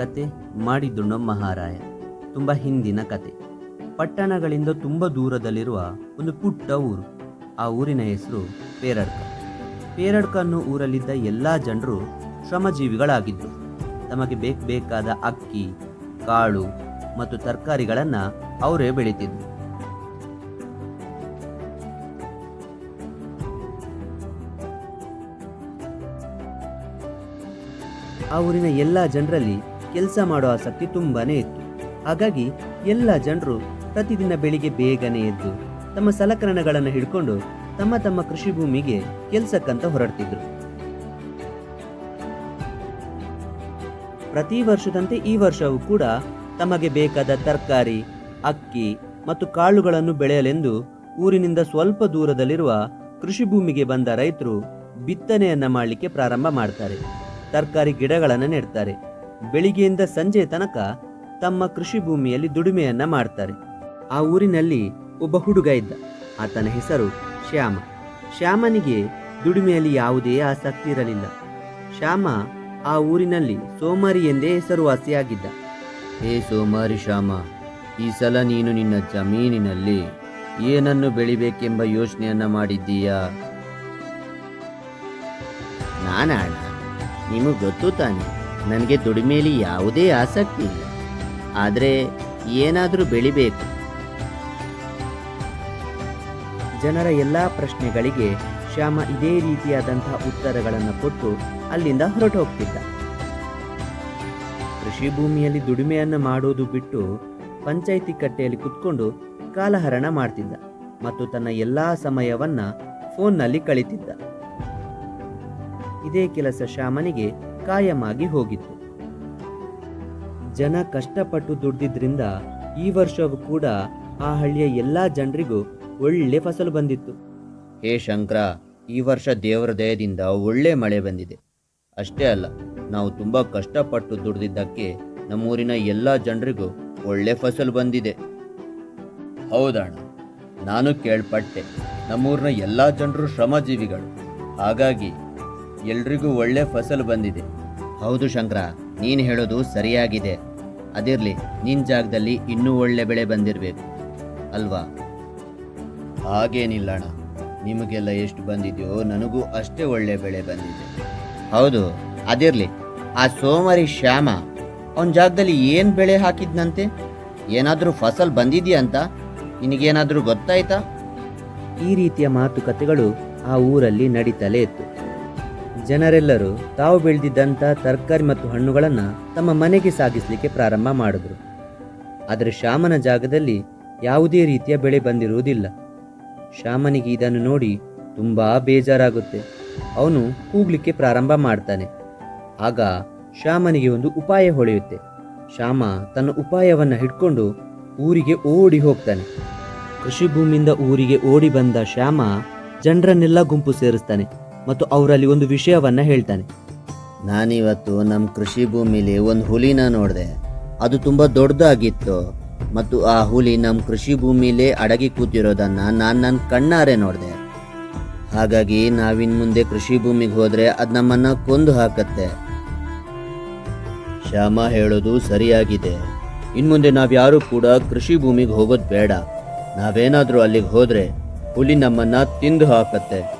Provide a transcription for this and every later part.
ಕತೆ ಮಾಡಿದುಣ್ಣೋ ಮಹಾರಾಯ. ತುಂಬ ಹಿಂದಿನ ಕತೆ. ಪಟ್ಟಣಗಳಿಂದ ತುಂಬ ದೂರದಲ್ಲಿರುವ ಒಂದು ಪುಟ್ಟ ಊರು. ಆ ಊರಿನ ಹೆಸರು ಪೇರಡ್ಕ. ಪೇರಡ್ಕ ಅನ್ನೋ ಊರಲ್ಲಿದ್ದ ಎಲ್ಲ ಜನರು ಶ್ರಮಜೀವಿಗಳಾಗಿದ್ದರು ತಮಗೆ ಬೇಕು ಬೇಕಾದ ಅಕ್ಕಿ, ಕಾಳು ಮತ್ತು ತರಕಾರಿಗಳನ್ನು ಅವರೇ ಬೆಳೀತಿದ್ರು. ಆ ಊರಿನ ಎಲ್ಲ ಜನರಲ್ಲಿ ಕೆಲಸ ಮಾಡೋ ಆಸಕ್ತಿ ತುಂಬಾನೇ ಇತ್ತು. ಹಾಗಾಗಿ ಎಲ್ಲ ಜನರು ಪ್ರತಿದಿನ ಬೆಳಿಗ್ಗೆ ಬೇಗನೆ ಎದ್ದು ತಮ್ಮ ಸಲಕರಣೆಗಳನ್ನು ಹಿಡ್ಕೊಂಡು ತಮ್ಮ ತಮ್ಮ ಕೃಷಿ ಭೂಮಿಗೆ ಕೆಲಸಕ್ಕಂತ ಹೊರಡ್ತಿದ್ರು. ಪ್ರತಿ ವರ್ಷದಂತೆ ಈ ವರ್ಷವೂ ಕೂಡ ತಮಗೆ ಬೇಕಾದ ತರಕಾರಿ, ಅಕ್ಕಿ ಮತ್ತು ಕಾಳುಗಳನ್ನು ಬೆಳೆಯಲೆಂದು ಊರಿನಿಂದ ಸ್ವಲ್ಪ ದೂರದಲ್ಲಿರುವ ಕೃಷಿ ಭೂಮಿಗೆ ಬಂದ ರೈತರು ಬಿತ್ತನೆಯನ್ನ ಮಾಡಲಿಕ್ಕೆ ಪ್ರಾರಂಭ ಮಾಡ್ತಾರೆ. ತರಕಾರಿ ಗಿಡಗಳನ್ನು ನೆಡ್ತಾರೆ. ಬೆಳಿಗ್ಗೆಯಿಂದ ಸಂಜೆ ತನಕ ತಮ್ಮ ಕೃಷಿ ಭೂಮಿಯಲ್ಲಿ ದುಡಿಮೆಯನ್ನ ಮಾಡ್ತಾರೆ. ಆ ಊರಿನಲ್ಲಿ ಒಬ್ಬ ಹುಡುಗ ಇದ್ದ. ಆತನ ಹೆಸರು ಶ್ಯಾಮ. ಶ್ಯಾಮನಿಗೆ ದುಡಿಮೆಯಲ್ಲಿ ಯಾವುದೇ ಆಸಕ್ತಿ ಇರಲಿಲ್ಲ. ಶ್ಯಾಮ ಆ ಊರಿನಲ್ಲಿ ಸೋಮಾರಿ ಎಂದೇ ಹೆಸರುವಾಸಿಯಾಗಿದ್ದ. ಹೇ ಸೋಮಾರಿ ಶ್ಯಾಮ, ಈ ಸಲ ನೀನು ನಿನ್ನ ಜಮೀನಿನಲ್ಲಿ ಏನನ್ನು ಬೆಳಿಬೇಕೆಂಬ ಯೋಚನೆಯನ್ನ ಮಾಡಿದ್ದೀಯಾ? ನಾನಣ್ಣ, ನಿಮಗೆ ಗೊತ್ತು ತಾನೆ. ನನಗೆ ದುಡಿಮೆಯಲ್ಲಿ ಯಾವುದೇ ಆಸಕ್ತಿ ಇಲ್ಲ. ಆದರೆ ಏನಾದರೂ ಬೆಳಿಬೇಕು. ಜನರ ಎಲ್ಲ ಪ್ರಶ್ನೆಗಳಿಗೆ ಶ್ಯಾಮ ಇದೇ ರೀತಿಯಾದಂತಹ ಉತ್ತರಗಳನ್ನು ಕೊಟ್ಟು ಅಲ್ಲಿಂದ ಹೊರಟು ಹೋಗ್ತಿದ್ದ ಕೃಷಿ ಭೂಮಿಯಲ್ಲಿ ದುಡಿಮೆಯನ್ನು ಮಾಡೋದು ಬಿಟ್ಟು ಪಂಚಾಯಿತಿ ಕಟ್ಟೆಯಲ್ಲಿ ಕುತ್ಕೊಂಡು ಕಾಲಹರಣ ಮಾಡ್ತಿದ್ದ ಮತ್ತು ತನ್ನ ಎಲ್ಲ ಸಮಯವನ್ನ ಫೋನ್ನಲ್ಲಿ ಕಳೀತಿದ್ದ. ಇದೇ ಕೆಲಸ ಶ್ಯಾಮನಿಗೆ ಕಾಯಮಾಗಿ ಹೋಗಿತ್ತು. ಜನ ಕಷ್ಟಪಟ್ಟು ದುಡ್ದಿದ್ರಿಂದ ಈ ವರ್ಷವೂ ಕೂಡ ಆ ಹಳ್ಳಿಯ ಎಲ್ಲಾ ಜನರಿಗೂ ಒಳ್ಳೆ ಫಸಲು ಬಂದಿತ್ತು. ಹೇ ಶಂಕರ, ಈ ವರ್ಷ ದೇವರ ದಯದಿಂದ ಒಳ್ಳೆ ಮಳೆ ಬಂದಿದೆ. ಅಷ್ಟೇ ಅಲ್ಲ, ನಾವು ತುಂಬ ಕಷ್ಟಪಟ್ಟು ದುಡ್ದಿದ್ದಕ್ಕೆ ನಮ್ಮೂರಿನ ಎಲ್ಲ ಜನರಿಗೂ ಒಳ್ಳೆ ಫಸಲು ಬಂದಿದೆ. ಹೌದಣ್ಣ, ನಾನು ಕೇಳ್ಪಟ್ಟೆ. ನಮ್ಮೂರಿನ ಎಲ್ಲ ಜನರು ಶ್ರಮಜೀವಿಗಳು. ಹಾಗಾಗಿ ಎಲ್ರಿಗೂ ಒಳ್ಳೆ ಫಸಲು ಬಂದಿದೆ. ಹೌದು ಶಂಕರ, ನೀನು ಹೇಳೋದು ಸರಿಯಾಗಿದೆ. ಅದಿರಲಿ ನಿನ್ನ ಜಾಗದಲ್ಲಿ ಇನ್ನೂ ಒಳ್ಳೆ ಬೆಳೆ ಬಂದಿರಬೇಕು. ಅಲ್ವಾ? ಹಾಗೇನಿಲ್ಲಣ್ಣ. ನಿಮಗೆಲ್ಲ ಎಷ್ಟು ಬಂದಿದೆಯೋ ನನಗೂ ಅಷ್ಟೇ ಒಳ್ಳೆ ಬೆಳೆ ಬಂದಿದೆ. ಹೌದು, ಅದಿರಲಿ, ಆ ಸೋಮರಿ ಶ್ಯಾಮ, ಅವನ ಜಾಗದಲ್ಲಿ ಏನು ಬೆಳೆ ಹಾಕಿದ್ನಂತೆ? ಏನಾದರೂ ಫಸಲ್ ಬಂದಿದೆಯಂತ ನಿನಗೇನಾದರೂ ಗೊತ್ತಾಯ್ತಾ? ಈ ರೀತಿಯ ಮಾತುಕತೆಗಳು ಆ ಊರಲ್ಲಿ ನಡೀತಲೇ ಇತ್ತು. ಜನರೆಲ್ಲರೂ ತಾವು ಬೆಳೆದಿದ್ದಂಥ ತರಕಾರಿ ಮತ್ತು ಹಣ್ಣುಗಳನ್ನು ತಮ್ಮ ಮನೆಗೆ ಸಾಗಿಸಲಿಕ್ಕೆ ಪ್ರಾರಂಭ ಮಾಡಿದ್ರು. ಆದರೆ ಶ್ಯಾಮನ ಜಾಗದಲ್ಲಿ ಯಾವುದೇ ರೀತಿಯ ಬೆಳೆ ಬಂದಿರುವುದಿಲ್ಲ. ಶ್ಯಾಮನಿಗೆ ಇದನ್ನು ನೋಡಿ ತುಂಬ ಬೇಜಾರಾಗುತ್ತೆ. ಅವನು ಕೂಗ್ಲಿಕ್ಕೆ ಪ್ರಾರಂಭ ಮಾಡ್ತಾನೆ. ಆಗ ಶ್ಯಾಮನಿಗೆ ಒಂದು ಉಪಾಯ ಹೊಳೆಯುತ್ತೆ. ಶ್ಯಾಮ ತನ್ನ ಉಪಾಯವನ್ನು ಹಿಡ್ಕೊಂಡು ಊರಿಗೆ ಓಡಿ ಹೋಗ್ತಾನೆ. ಕೃಷಿ ಭೂಮಿಯಿಂದ ಊರಿಗೆ ಓಡಿ ಬಂದ ಶ್ಯಾಮ ಜನರನ್ನೆಲ್ಲ ಗುಂಪು ಸೇರಿಸ್ತಾನೆ. ಮತ್ತು ಅವರಲ್ಲಿ ಒಂದು ವಿಷಯವನ್ನ ಹೇಳ್ತಾನೆ. ನಾನಿವತ್ತು ನಮ್ಮ ಕೃಷಿ ಭೂಮಿಲಿ ಒಂದು ಹುಲಿನ ನೋಡಿದೆ. ಅದು ತುಂಬ ದೊಡ್ಡದಾಗಿತ್ತು. ಮತ್ತು ಆ ಹುಲಿ ನಮ್ಮ ಕೃಷಿ ಭೂಮಿಲಿ ಅಡಗಿ ಕೂತಿರೋದನ್ನ ನಾನು ನನ್ನ ಕಣ್ಣಾರೆ ನೋಡಿದೆ. ಹಾಗಾಗಿ ನಾವಿನ್ ಮುಂದೆ ಕೃಷಿ ಭೂಮಿಗೆ ಹೋದ್ರೆ ಅದು ನಮ್ಮನ್ನ ಕೊಂದು ಹಾಕತ್ತೆ. ಶ್ಯಾಮ ಹೇಳೋದು ಸರಿಯಾಗಿದೆ. ಇನ್ಮುಂದೆ ನಾವ್ಯಾರೂ ಕೂಡ ಕೃಷಿ ಭೂಮಿಗೆ ಹೋಗೋದು ಬೇಡ. ನಾವೇನಾದರೂ ಅಲ್ಲಿಗೆ ಹೋದ್ರೆ ಹುಲಿ ನಮ್ಮನ್ನ ತಿಂದು ಹಾಕತ್ತೆ.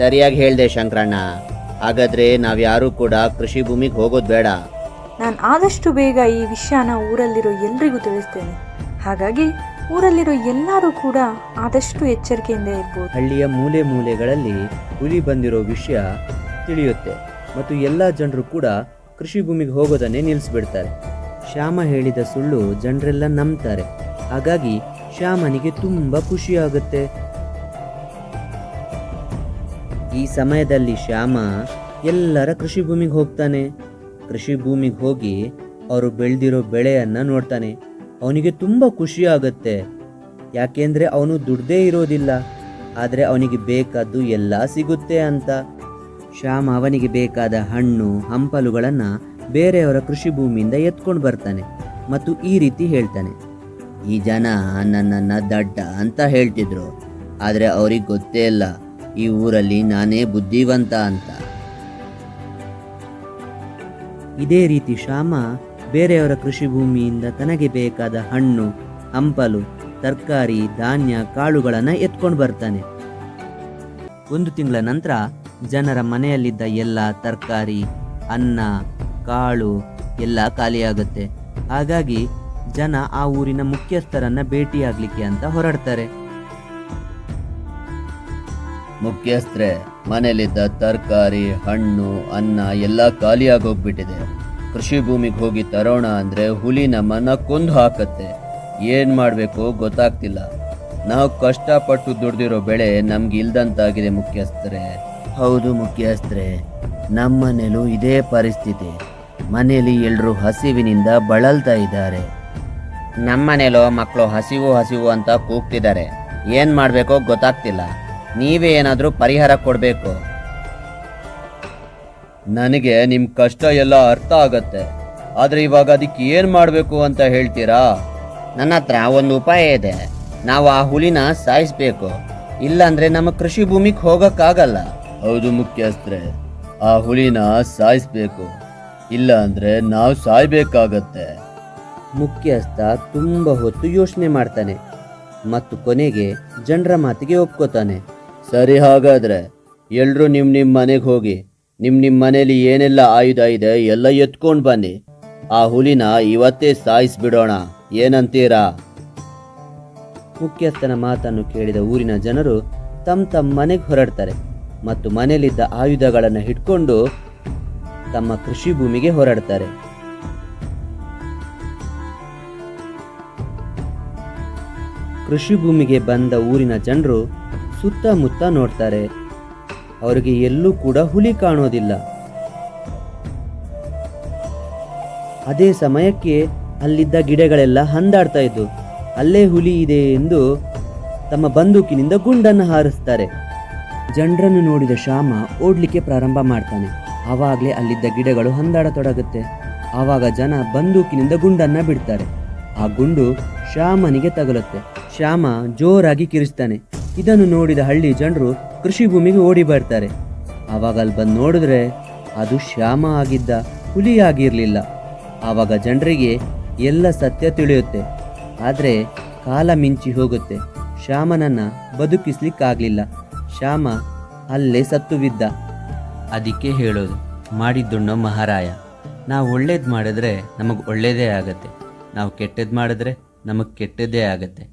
ಸರಿಯಾಗಿ ಹೇಳ್ದೆ ಶಂಕರಣ್ಣ. ಹಾಗಾದ್ರೆ ನಾವ್ಯಾರೂ ಕೂಡ ಕೃಷಿ ಭೂಮಿಗೆ ಹೋಗೋದು ಬೇಡ. ನಾನು ಆದಷ್ಟು ಬೇಗ ಈ ವಿಷಯನ ಊರಲ್ಲಿರೋ ಎಲ್ರಿಗೂ ತಿಳಿಸ್ತೇನೆ. ಹಾಗಾಗಿ ಊರಲ್ಲಿರೋ ಎಲ್ಲರೂ ಕೂಡ ಆದಷ್ಟು ಎಚ್ಚರಿಕೆಯಿಂದ ಇರ್ಬೋದು. ಹಳ್ಳಿಯ ಮೂಲೆ ಮೂಲೆಗಳಲ್ಲಿ ಹುಲಿ ಬಂದಿರೋ ವಿಷಯ ತಿಳಿಯುತ್ತೆ. ಮತ್ತು ಎಲ್ಲ ಜನರು ಕೂಡ ಕೃಷಿ ಭೂಮಿಗೆ ಹೋಗೋದನ್ನೇ ನಿಲ್ಲಿಸ್ಬಿಡ್ತಾರೆ ಶ್ಯಾಮ ಹೇಳಿದ ಸುಳ್ಳು ಜನರೆಲ್ಲ ನಂಬ್ತಾರೆ. ಹಾಗಾಗಿ ಶ್ಯಾಮನಿಗೆ ತುಂಬ ಖುಷಿಯಾಗುತ್ತೆ ಈ ಸಮಯದಲ್ಲಿ ಶ್ಯಾಮ ಎಲ್ಲರ ಕೃಷಿ ಭೂಮಿಗೆ ಹೋಗ್ತಾನೆ. ಕೃಷಿ ಭೂಮಿಗೆ ಹೋಗಿ ಅವರು ಬೆಳೆದಿರೋ ಬೆಳೆಯನ್ನು ನೋಡ್ತಾನೆ. ಅವನಿಗೆ ತುಂಬ ಖುಷಿ ಆಗುತ್ತೆ. ಯಾಕೆಂದ್ರೆ ಅವನು ದುಡ್ದೇ ಇರೋದಿಲ್ಲ. ಆದರೆ ಅವನಿಗೆ ಬೇಕಾದ್ದು ಎಲ್ಲ ಸಿಗುತ್ತೆ ಅಂತ. ಶ್ಯಾಮ ಅವನಿಗೆ ಬೇಕಾದ ಹಣ್ಣು, ಹಂಪಲುಗಳನ್ನು ಬೇರೆಯವರ ಕೃಷಿ ಭೂಮಿಯಿಂದ ಎತ್ಕೊಂಡು ಬರ್ತಾನೆ ಮತ್ತು ಈ ರೀತಿ ಹೇಳ್ತಾನೆ. ಈ ಜನ ನನ್ನನ್ನು ದಡ್ಡ ಅಂತ ಹೇಳ್ತಿದ್ರು. ಆದರೆ ಅವ್ರಿಗೆ ಗೊತ್ತೇ ಇಲ್ಲ. ಈ ಊರಲ್ಲಿ ನಾನೇ ಬುದ್ಧಿವಂತ ಅಂತ. ಇದೇ ರೀತಿ ಶ್ಯಾಮ ಬೇರೆಯವರ ಕೃಷಿ ಭೂಮಿಯಿಂದ ತನಗೆ ಬೇಕಾದ ಹಣ್ಣು, ಹಂಪಲು, ತರಕಾರಿ, ಧಾನ್ಯ, ಕಾಳುಗಳನ್ನು ಎತ್ಕೊಂಡು ಬರ್ತಾನೆ. ಒಂದು ತಿಂಗಳ ನಂತರ ಜನರ ಮನೆಯಲ್ಲಿದ್ದ ಎಲ್ಲ ತರಕಾರಿ, ಅನ್ನ, ಕಾಳು ಎಲ್ಲ ಖಾಲಿಯಾಗುತ್ತೆ. ಹಾಗಾಗಿ ಜನ ಆ ಊರಿನ ಮುಖ್ಯಸ್ಥರನ್ನ ಭೇಟಿಯಾಗಲಿಕ್ಕೆ ಅಂತ ಹೊರಡ್ತಾರೆ. ಮುಖ್ಯಸ್ಥರೆ, ಮನೆಯಲ್ಲಿದ್ದ ತರಕಾರಿ, ಹಣ್ಣು, ಅನ್ನ ಎಲ್ಲ ಖಾಲಿಯಾಗೋಗ್ಬಿಟ್ಟಿದೆ. ಕೃಷಿ ಭೂಮಿಗೆ ಹೋಗಿ ತರೋಣ ಅಂದ್ರೆ ಹುಲಿ ನಮ್ಮನ್ನ ಕೊಂದು ಹಾಕತ್ತೆ. ಏನು ಮಾಡಬೇಕು ಗೊತ್ತಾಗ್ತಿಲ್ಲ. ನಾವು ಕಷ್ಟಪಟ್ಟು ದುಡ್ದಿರೋ ಬೆಳೆ ನಮ್ಗೆ ಇಲ್ದಂತಾಗಿದೆ ಮುಖ್ಯಸ್ಥರೇ. ಹೌದು ಮುಖ್ಯಸ್ಥರೆ. ನಮ್ಮನೇಲೂ ಇದೇ ಪರಿಸ್ಥಿತಿ. ಮನೆಯಲ್ಲಿ ಎಲ್ಲರೂ ಹಸಿವಿನಿಂದ ಬಳಲ್ತಾ ಇದ್ದಾರೆ. ನಮ್ಮನೇಲೋ ಮಕ್ಕಳು ಹಸಿವು ಹಸಿವು ಅಂತ ಕೂಗ್ತಿದ್ದಾರೆ. ಏನು ಮಾಡಬೇಕೋ ಗೊತ್ತಾಗ್ತಿಲ್ಲ. ನೀವೇ ಏನಾದರೂ ಪರಿಹಾರ ಕೊಡಬೇಕು? ನನಗೆ ನಿಮ್ಮ ಕಷ್ಟ ಎಲ್ಲ ಅರ್ಥ ಆಗತ್ತೆ. ಆದರೆ ಇವಾಗ ಅದಕ್ಕೆ ಏನು ಮಾಡಬೇಕು ಅಂತ ಹೇಳ್ತೀರಾ? ನನ್ನ ಹತ್ರ ಒಂದು ಉಪಾಯ ಇದೆ. ನಾವು ಆ ಹುಲಿನ ಸಾಯಿಸ್ಬೇಕು. ಇಲ್ಲಾಂದ್ರೆ ನಮ್ಮ ಕೃಷಿ ಭೂಮಿಗೆ ಹೋಗೋಕ್ಕಾಗಲ್ಲ. ಹೌದು ಮುಖ್ಯಸ್ಥರೆ, ಆ ಹುಲಿನ ಸಾಯಿಸ್ಬೇಕು. ಇಲ್ಲ ಅಂದ್ರೆ ನಾವು ಸಾಯ್ಬೇಕಾಗತ್ತೆ. ಮುಖ್ಯಸ್ಥ ತುಂಬ ಹೊತ್ತು ಯೋಚನೆ ಮಾಡ್ತಾನೆ. ಮತ್ತು ಕೊನೆಗೆ ಜನರ ಮಾತಿಗೆ ಒಪ್ಕೋತಾನೆ. ಸರಿ ಹಾಗಾದ್ರೆ ಎಲ್ಲರೂ ನಿಮ್ಮ ನಿಮ್ಮ ಮನೆಗೆ ಹೋಗಿ ನಿಮ್ಮ ನಿಮ್ಮ ಮನೇಲಿ ಏನೆಲ್ಲ ಆಯುಧ ಇದೆ ಎಲ್ಲ ಎತ್ಕೊಂಡು ಬನ್ನಿ. ಆ ಹುಲಿನ ಇವತ್ತೇ ಸಾಯಿಸ್ಬಿಡೋಣ. ಏನಂತೀರಾ? ಮುಖ್ಯಸ್ಥನ ಮಾತನ್ನು ಕೇಳಿದ ಊರಿನ ಜನರು ತಮ್ಮ ತಮ್ಮ ಮನೆಗೆ ಹೊರಡ್ತಾರೆ ಮತ್ತು ಮನೆಯಲ್ಲಿದ್ದ ಆಯುಧಗಳನ್ನು ಹಿಡ್ಕೊಂಡು ತಮ್ಮ ಕೃಷಿ ಭೂಮಿಗೆ ಹೊರಡ್ತಾರೆ. ಕೃಷಿ ಭೂಮಿಗೆ ಬಂದ ಊರಿನ ಜನರು ಸುತ್ತಮುತ್ತ ನೋಡ್ತಾರೆ. ಅವರಿಗೆ ಎಲ್ಲೂ ಕೂಡ ಹುಲಿ ಕಾಣೋದಿಲ್ಲ. ಅದೇ ಸಮಯಕ್ಕೆ ಅಲ್ಲಿದ್ದ ಗಿಡಗಳೆಲ್ಲ ಹಂದಾಡ್ತಾ ಇದ್ದು ಅಲ್ಲೇ ಹುಲಿ ಇದೆ ಎಂದು ತಮ್ಮ ಬಂದೂಕಿನಿಂದ ಗುಂಡನ್ನು ಹಾರಿಸ್ತಾರೆ. ಜನರನ್ನು ನೋಡಿದ ಶ್ಯಾಮ ಓಡ್ಲಿಕ್ಕೆ ಪ್ರಾರಂಭ ಮಾಡ್ತಾನೆ. ಆವಾಗಲೇ ಅಲ್ಲಿದ್ದ ಗಿಡಗಳು ಹಂದಾಡತೊಡಗುತ್ತೆ. ಆವಾಗ ಜನ ಬಂದೂಕಿನಿಂದ ಗುಂಡನ್ನ ಬಿಡ್ತಾರೆ. ಆ ಗುಂಡು ಶ್ಯಾಮನಿಗೆ ತಗಲುತ್ತೆ. ಶ್ಯಾಮ ಜೋರಾಗಿ ಕಿರಿಸ್ತಾನೆ. ಇದನ್ನು ನೋಡಿದ ಹಳ್ಳಿ ಜನರು ಕೃಷಿ ಭೂಮಿಗೆ ಓಡಿ ಬರ್ತಾರೆ. ಆವಾಗ ಅಲ್ಲಿ ಬಂದು ನೋಡಿದ್ರೆ ಅದು ಶ್ಯಾಮ ಆಗಿದ್ದ ಹುಲಿ ಆಗಿರಲಿಲ್ಲ ಆವಾಗ ಜನರಿಗೆ ಎಲ್ಲ ಸತ್ಯ ತಿಳಿಯುತ್ತೆ. ಆದರೆ ಕಾಲ ಮಿಂಚಿ ಹೋಗುತ್ತೆ. ಶ್ಯಾಮನನ್ನ ಬದುಕಿಸ್ಲಿಕ್ಕಾಗಲಿಲ್ಲ. ಶ್ಯಾಮ ಅಲ್ಲೇ ಸತ್ತು ಬಿದ್ದ ಅದಕ್ಕೆ ಹೇಳೋದು, ಮಾಡಿದ್ದುಣ್ಣೋ ಮಹಾರಾಯ. ನಾವು ಒಳ್ಳೇದು ಮಾಡಿದ್ರೆ ನಮಗೆ ಒಳ್ಳೇದೇ ಆಗತ್ತೆ. ನಾವು ಕೆಟ್ಟದ್ದು ಮಾಡಿದ್ರೆ ನಮಗೆ ಕೆಟ್ಟದ್ದೇ ಆಗತ್ತೆ.